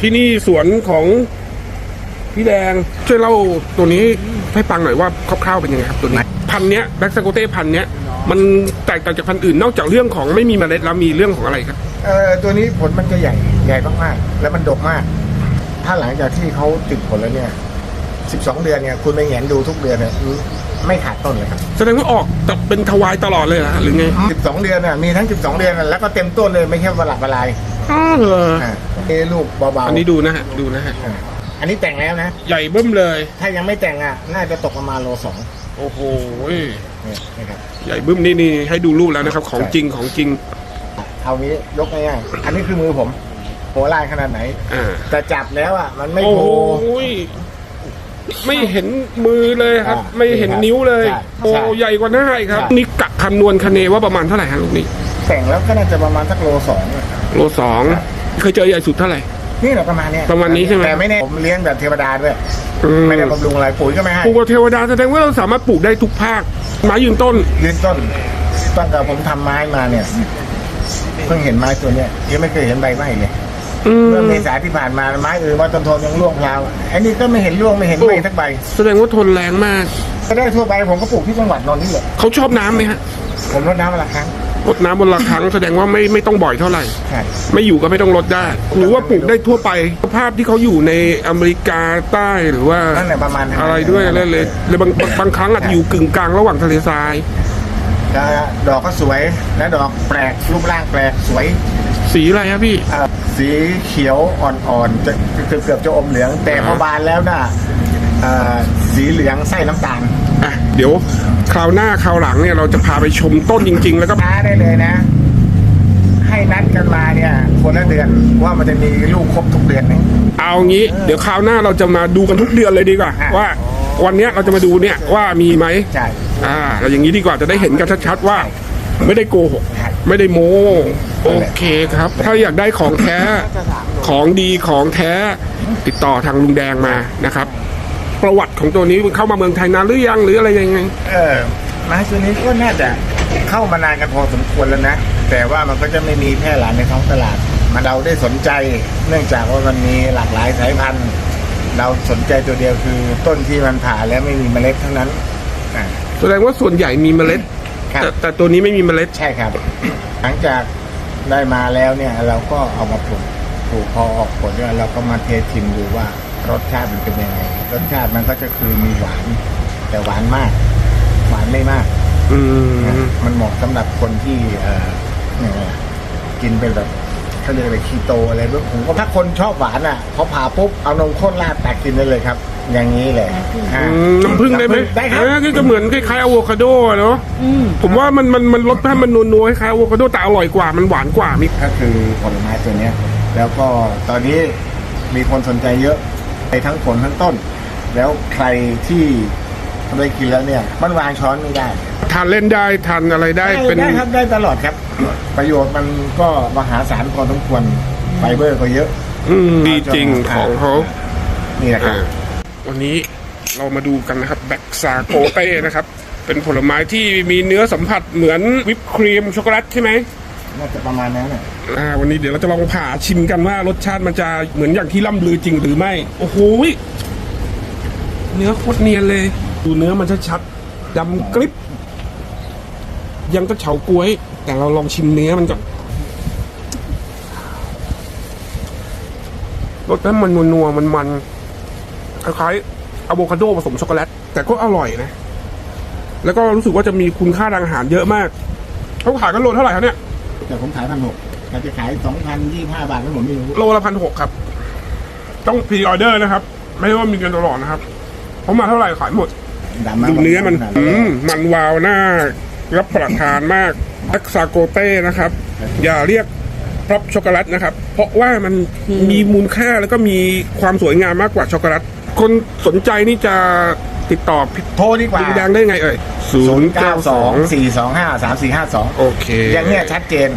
ที่นี่สวนของพี่แดงช่วยเล่าตัวนี้ให้ฟังหน่อยว่าคร่าวๆเป็นยังไงครับตัวนี้ พันธุ์เนี้ยแบ็กซาโกเต้พันธุ์เนี้ยมันแตกต่างจากพันธุ์อื่นนอกจากเรื่องของไม่มีเมล็ดแล้วมีเรื่องของอะไรครับเอ่อตัวนี้ผลมันจะใหญ่ใหญ่มากๆแล้วมันดกมาก ถ้าหลังจากที่เขาติดผลแล้วเนี่ย 12 เดือนเนี่ยคุณไปแหงนดูทุกเดือนเนี่ย ไม่ขาดต้นเลยครับแสดงว่าออกแต่เป็นทวายตลอดเลยเหรอหรือไง12 เดือนน่ะมีทั้ง 12 เดือนน่ะแล้วก็เต็มต้นเลยไม่ใช่ประหลาดประลายอ้าวเหรออ่าเอ้ลูกเบาอันนี้ดูนะฮะดูนะฮะๆอ่าอันนี้แต่งแล้วนะ ใหญ่เบิ้มเลย ถ้ายังไม่แต่งอะน่าจะตกประมาณโลสองโอ้โหเนี่ยนะครับ ใหญ่บึ้มนี่นี่ให้ดูรูปแล้วนะครับ ของจริงของจริงเอางี้ยกง่ายๆอันนี้คือมือผมโหลายขนาดไหน อ่าแต่จับแล้วอะมันไม่โอ้โผโห ไม่เห็นมือเลยครับ อ่าไม่เห็นนิ้วเลย ใช่โอ้ใช่ใหญ่กว่าหน้าอีกครับ ใช่ นี่กะคำนวณคะเนว่าประมาณเท่าไหร่ฮะลูกนี้แต่งแล้วก็น่าจะประมาณสักโลสองอะโลสองเคยเจอใหญ่สุดเท่าไหร่ นี่แหละประมาณเนี้ยประมาณนี้ใช่ไหม แต่ไม่แน่ผมเลี้ยงแบบเทวดาด้วย อืมไม่ได้บำรุงอะไรปุ๋ยก็ไม่ให้ปลูกกับเทวดาแสดงว่าเราสามารถปลูกได้ทุกภาคไม้ยืนต้น ยืนต้นตั้งแต่ผมทำไม้มาเนี่ย เพิ่งเห็นไม้ตัวเนี้ยยังไม่เคยเห็นใบไม้เลย อืม เมื่อเมษาที่ผ่านมาไม้อื่นว่าต้นทนยังร่วงพลาวอันนี้ก็ไม่เห็นร่วงไม่เห็นใบสักใบแสดงว่าทนแรงมาก ก็ได้ทั่วไปผมก็ปลูกที่จังหวัดนนท์นี่แหละเขาชอบน้ำไหมฮะผมรดน้ำวันละครั้งรดน้ำบนละครั้ง แสดงว่าไม่ไม่ต้องบ่อยเท่าไหร่ ใช่ไม่อยู่ก็ไม่ต้องลดได้ หรือว่าปลูกได้ทั่วไปภาพที่เขาอยู่ในอเมริกาใต้หรือว่านั่นแหละประมาณนั้นอะไรด้วยอะไรเลยเลยบางบางบางครั้งอาจจะอยู่กึ่งกลางระหว่างทะเลทราย ก็ดอกก็สวยและดอกแปลกรูปร่างแปลกสวย สีอะไรครับพี่ เอ่อ สีเขียวอ่อนๆจะเกือบเกือบจะอมเหลือง แต่พอบานแล้วน่ะเอ่อสีเหลืองไส้น้ำตาลอะเดี๋ยวคราวหน้าคราวหลังเนี่ยเราจะพาไปชมต้นจริง ๆ แล้วก็ช้าได้เลยนะ ให้นัดกันมาเนี่ยคนละเดือนว่ามันจะมีลูกครบทุกเดือนไหม เอางี้เดี๋ยวคราวหน้าเราจะมาดูกันทุกเดือนเลยดีกว่า อะ ว่าวันเนี้ยเราจะมาดูเนี่ยว่ามีไหมใช่ อ่าเราอย่างนี้ดีกว่าจะได้เห็นกันชัดๆว่า ไม่ได้โกหกใช่ไม่ได้โม้โอเคครับ ถ้าอยากได้ของแท้ของดีของแท้ ติดต่อทางลุงแดงมานะครับ ประวัติของตัวนี้มันเข้ามาเมืองไทยนานหรือยังหรืออะไรยังไง เออไม้ตัวนี้ก็น่าจะเข้ามานานกันพอสมควรแล้วนะ แต่ว่ามันก็จะไม่มีแพร่หลายในท้องตลาดมันเราได้สนใจ เนื่องจากว่ามันมีหลากหลายสายพันธุ์ เราสนใจตัวเดียวคือต้นที่มันผ่าแล้วไม่มีเมล็ดเท่านั้นอ่าแสดงว่าส่วนใหญ่มีเมล็ด ครับ แต่แต่ตัวนี้ไม่มีเมล็ด ใช่ครับ หลังจากได้มาแล้วเนี่ย เราก็เอามาปลูกปลูกพอออกผลเนี่ยเราก็มาเทสชิมดูว่ารสชาติมันเป็นยังไง รสชาติมันก็จะคือมีหวาน แต่หวานมาก หวานไม่มาก อืม มันเหมาะสำหรับคนที่เอ่อเนี่ยกินเป็นแบบเขาเรียกอะไรคีโตอะไรแบบผมก็ถ้าคนชอบหวานอะพอผ่าปุ๊บเอานมข้นราดตักกินได้เลยครับ อย่างนี้เลยอ่า อืมน้ำผึ้งได้ไหมได้ครับเออก็จะเหมือนคล้ายๆอะโวคาโดอะเนาะผมว่ามันมันมันรสชาติมันนัวๆคล้ายๆอะโวคาโดแต่อร่อยกว่ามันหวานกว่ามีก็คือผลไม้ตัวเนี้ย แล้วก็ตอนนี้มีคนสนใจเยอะไปทั้งผลทั้งต้น แล้วใครที่ได้กินแล้วเนี่ย มันวางช้อนไม่ได้ ทานเล่นได้ทานอะไรได้เป็น ได้ครับได้ตลอดครับ ประโยชน์มันก็มหาศาลพอสมควรไฟเบอร์ก็เยอะอืมดีจริงของเขา นี่แหละครัอ่าบ วันนี้เรามาดูกันนะครับแบ็กซาโกเต้นะครับ เป็นผลไม้ที่มีเนื้อสัมผัสเหมือนวิปครีมช็อกโกแลตใช่ไหมน่าจะประมาณนั้นน่ะอ่าวันนี้เดี๋ยวเราจะลองผ่าชิมกันว่ารสชาติมันจะเหมือนอย่างที่ล่ำลือจริงหรือไม่ โอ้โหยเนื้อโคตรเนียนเลย ดูเนื้อมันชัดๆดำกริบ ยังก็เฉาก๊วย แต่เราลองชิมเนื้อมันก่อนรสนั้นมันนัวๆมันมัน คล้ายๆอะโวคาโดผสมช็อกโกแลตแต่ก็อร่อยนะ แล้วก็รู้สึกว่าจะมีคุณค่าทางอาหารเยอะมากเขาขายกันโลเท่าไหร่ครับเนี่ยแต่ผมขายพันหกแต่จะขายสองพันยี่ห้าบาทแล้วผมไม่รู้โลละพันหกครับ ต้องพรีออเดอร์นะครับ ไม่ใช่ว่ามีกันตลอดนะครับเพราะมาเท่าไหร่ขายหมดดำมากดูเนื้อมันขนาดอืมมันวาวหน้ารับประทานมากอักซาโกเต้นะครับ อย่าเรียกพร็อปช็อกโกแลตนะครับ เพราะว่ามันมีมูลค่าแล้วก็มีความสวยงามมากกว่าช็อกโกแลต คนสนใจนี่จะติดต่อพี่โทรดีกว่า ลุงแดงได้ไงเอ่ยศูนย์เก้าสองสี่สองห้าสามสี่ห้าสองโอเค อย่างเนี้ยชัดเจน